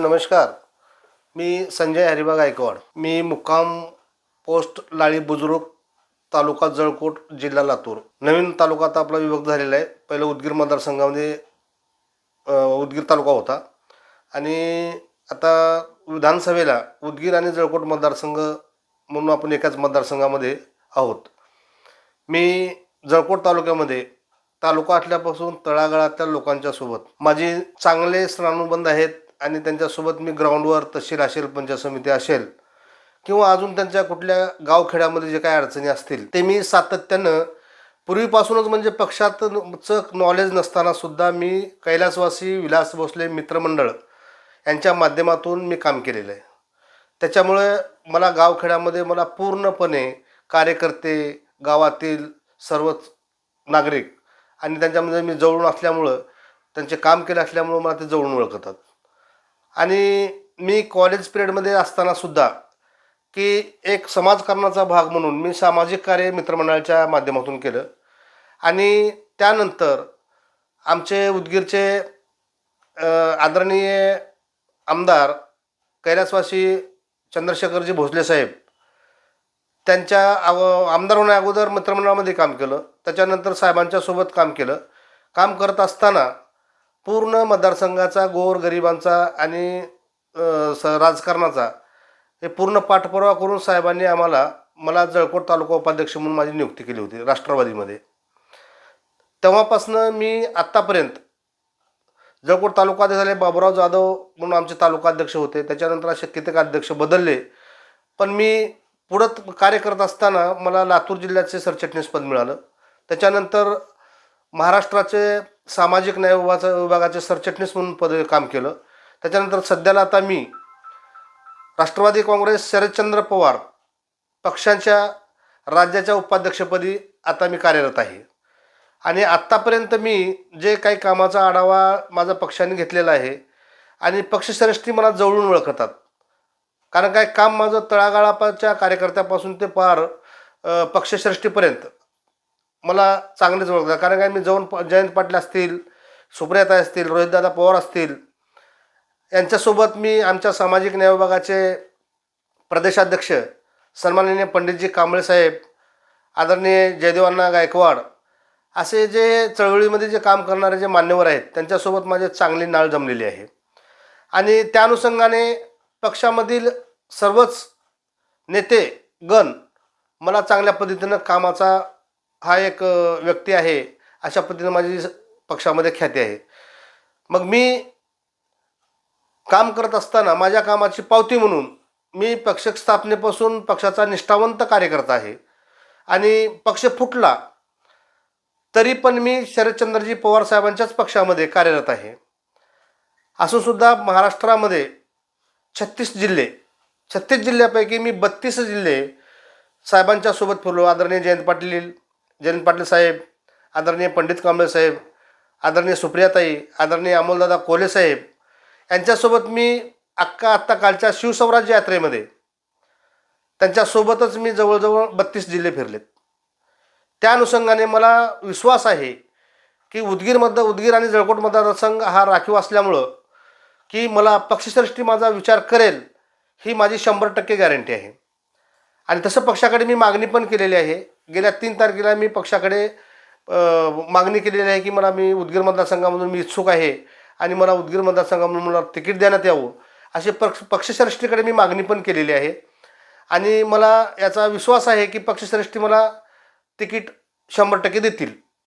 नमस्कार. मी संजय हरिबा गायकवाड. मी मुक्काम पोस्ट लाळी बुजुर्ग तालुका जळकोट जिल्हा लातूर. नवीन तालुका आता आपला विभक्त झालेला आहे. पहिलं उदगीर मतदारसंघामध्ये उदगीर तालुका होता. आणि आता विधानसभेला उदगीर आणि जळकोट मतदारसंघ म्हणून आपण एकाच मतदारसंघामध्ये आहोत. मी जळकोट तालुक्यामध्ये तालुका असल्यापासून तळागाळातल्या लोकांच्या सोबत. माझे चांगले स्नानुबंध आहेत. आणि त्यांच्यासोबत मी ग्राउंडवर तहसील असेल पंचायत समिती असेल किंवा अजून त्यांच्या कुठल्या गावखेड्यामध्ये जे काही अडचणी असतील ते मी सातत्यानं पूर्वीपासूनच म्हणजे पक्षातचं नॉलेज नसताना सुद्धा मी कैलासवासी विलास भोसले मित्रमंडळ यांच्या माध्यमातून मी काम केलेलं आहे. त्याच्यामुळे मला गावखेड्यामध्ये मला पूर्णपणे कार्यकर्ते गावातील सर्वच नागरिक आणि त्यांच्यामध्ये मी जवळून असल्यामुळं त्यांचे काम केले असल्यामुळं मला ते जवळून ओळखतात. आणि मी कॉलेज पिरियडमध्ये असताना सुद्धा की एक समाजकारणाचा भाग म्हणून मी सामाजिक कार्य मित्रमंडळाच्या माध्यमातून केलं. आणि त्यानंतर आमचे उदगीरचे आदरणीय आमदार कैलासवासी चंद्रशेखरजी भोसले साहेब त्यांच्या अव आमदार होण्या अगोदर मित्रमंडळामध्ये काम केलं. त्याच्यानंतर साहेबांच्या सोबत काम केलं. काम करत असताना पूर्ण मतदारसंघाचा गोर गरिबांचा आणि स राजकारणाचा हे पूर्ण पाठपुरावा करून साहेबांनी आम्हाला मला जळकोट तालुका उपाध्यक्ष म्हणून माझी नियुक्ती केली होती राष्ट्रवादीमध्ये. तेव्हापासनं मी आत्तापर्यंत जळकोट तालुका अध्यक्ष झाले बाबुराव जाधव म्हणून आमचे तालुका अध्यक्ष होते त्याच्यानंतर असे कित्येक अध्यक्ष बदलले. पण मी पुढं कार्य करत असताना मला लातूर जिल्ह्याचे सरचिटणीसपद मिळालं. त्याच्यानंतर महाराष्ट्राचे सामाजिक न्याय विभागाचा विभागाचे सरचिटणीस म्हणून पद काम केलं. त्याच्यानंतर सध्याला आता मी राष्ट्रवादी काँग्रेस शरदचंद्र पवार पक्षांच्या राज्याच्या उपाध्यक्षपदी आता मी कार्यरत आहे. आणि आत्तापर्यंत मी जे काही कामाचा आढावा माझा पक्षाने घेतलेला आहे आणि पक्षश्रेष्ठी मला जवळून ओळखतात. कारण काय काम माझं तळागाळापाच्या कार्यकर्त्यापासून ते पार पक्षश्रेष्ठीपर्यंत. मला चांगलेच ओळखतात कारण काय मी जाऊन प- जयंत पाटील असतील सुप्रियाता असतील रोहितदादा पवार असतील यांच्यासोबत मी आमच्या सामाजिक न्याय विभागाचे प्रदेशाध्यक्ष सन्माननीय पंडितजी कांबळे साहेब आदरणीय जयदेवांना गायकवाड असे जे चळवळीमध्ये जे काम करणारे जे मान्यवर आहेत त्यांच्यासोबत माझे चांगली नाळ जमलेली आहे. आणि त्या अनुषंगाने पक्षामधील सर्वच नेते गण मला चांगल्या पद्धतीनं कामाचा हा एक व्यक्ती आहे अशा पद्धतीनं माझी स- पक्षामध्ये ख्याती आहे. मग मी काम करत असताना माझ्या कामाची पावती म्हणून मी पक्ष स्थापनेपासून पक्षाचा निष्ठावंत कार्यकर्ता आहे. आणि पक्ष फुटला तरी पण मी शरदचंद्रजी पवार साहेबांच्याच पक्षामध्ये कार्यरत आहे. असूनसुद्धा महाराष्ट्रामध्ये छत्तीस जिल्हे छत्तीस जिल्ह्यापैकी मी बत्तीस जिल्हे साहेबांच्या सोबत फिरलो. आदरणीय जयंत पाटील जयंत पाटील साहेब आदरणीय पंडित कांबळे साहेब आदरणीय सुप्रियाताई आदरणीय अमोलदादा कोले साहेब यांच्यासोबत मी अक्का आत्ता कालच्या शिवस्वराज्य यात्रेमध्ये त्यांच्यासोबतच मी जवळजवळ बत्तीस जिल्हे फिरलेत. त्या अनुषंगाने मला विश्वास आहे की उदगीरमध्ये उदगीर आणि जळकोट मतदारसंघ हा राखीव असल्यामुळं की मला पक्षश्रेष्ठी माझा विचार करेल ही माझी शंभर टक्के गॅरंटी आहे. आणि तसं पक्षाकडे मी मागणी पण केलेली आहे गेल्या तीन तारखेला मी पक्षाकडे मागणी केलेली आहे की मला मी उदगीर मतदारसंघामधून मी इच्छुक आहे आणि मला उदगीर मतदारसंघामधून मला तिकीट देण्यात यावं असे पक्ष पक्षश्रेष्ठीकडे मी मागणी पण केलेली आहे. आणि मला याचा विश्वास आहे की पक्षश्रेष्ठी मला तिकीट शंभर टक्के देतील.